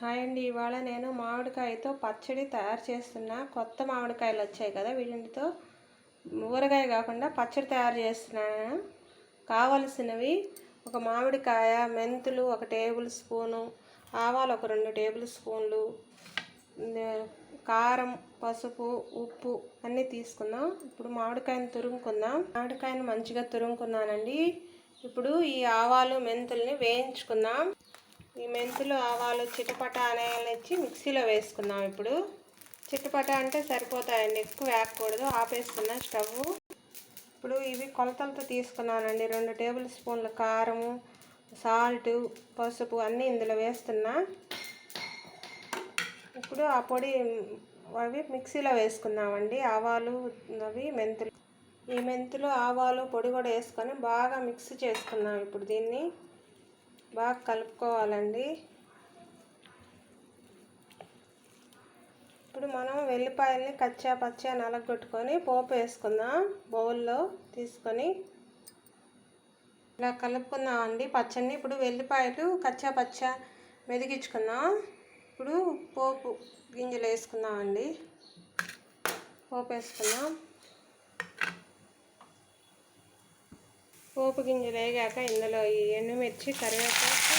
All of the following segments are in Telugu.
హాయ్ అండి. ఇవాళ నేను మామిడికాయతో పచ్చడి తయారు చేస్తున్నా కొత్త మామిడికాయలు వచ్చాయి కదా వీటితో ఊరగాయ కాకుండా పచ్చడి తయారు చేస్తున్నాను. కావలసినవి ఒక మామిడికాయ మెంతులు ఒక టేబుల్ స్పూను ఆవాలు ఒక రెండు టేబుల్ స్పూన్లు కారం పసుపు ఉప్పు అన్నీ తీసుకుందాం. ఇప్పుడు మామిడికాయను తురుముకుందాం. మామిడికాయను మంచిగా తురుముకున్నానండి. ఇప్పుడు ఈ ఆవాలు మెంతుల్ని వేయించుకుందాం. ఈ మెంతులు ఆవాలు చిటపట అనేసి మిక్సీలో వేసుకుందాం ఇప్పుడు. చిటపట అంటే సరిపోతాయండి ఎక్కువ వేయకూడదు ఆపేసుకున్న స్టవ్. ఇప్పుడు ఇవి కొలతలతో తీసుకున్నానండి రెండు టేబుల్ స్పూన్ల కారము సాల్ట్ పసుపు అన్నీ ఇందులో వేస్తున్నా. ఇప్పుడు ఆ పొడి అవి మిక్సీలో వేసుకుందామండి ఆవాలు అవి మెంతులు. ఈ మెంతులు ఆవాలు పొడి కూడా వేసుకొని బాగా మిక్స్ చేసుకున్నాం ఇప్పుడు దీన్ని. బాగా కలుపుకోవాలండి. ఇప్పుడు మనం వెల్లిపాయల్ని కచ్చా పచ్చా నలగొట్టుకొని పోపు వేసుకుందాం. బౌల్లో తీసుకొని ఇలా కలుపుకుందామండి. పచ్చడిని ఇప్పుడు వెల్లిపాయలు కచ్చా పచ్చా మెదిగించుకుందాం. ఇప్పుడు పోపు గింజలు వేసుకుందామండి. పోపు వేసుకుందాం. పోపు గింజలు వేగాక ఇందులో ఈ ఎండుమిర్చి కరివేపాకు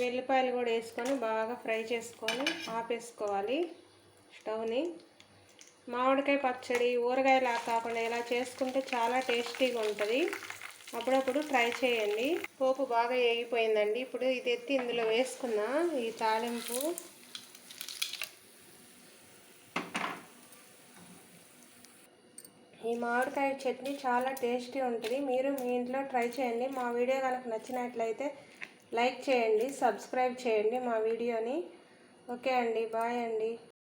వెల్లిపాయలు కూడా వేసుకొని బాగా ఫ్రై చేసుకొని ఆపేసుకోవాలి స్టవ్ని. మామిడికాయ పచ్చడి ఊరగాయలా కాకుండా ఇలా చేసుకుంటే చాలా టేస్టీగా ఉంటుంది. అప్పుడప్పుడు ట్రై చేయండి. పోపు బాగా వేగిపోయిందండి. ఇప్పుడు ఇది ఎత్తి ఇందులో వేసుకున్నా ఈ తాలింపు. ఈ మామిడికాయ చట్నీ చాలా టేస్టీ ఉంటుంది. మీరు మీ ఇంట్లో ట్రై చేయండి. మా వీడియో కనుక నచ్చినట్లయితే లైక్ చేయండి సబ్స్క్రైబ్ చేయండి మా వీడియోని. ఓకే అండి. బాయ్ అండి.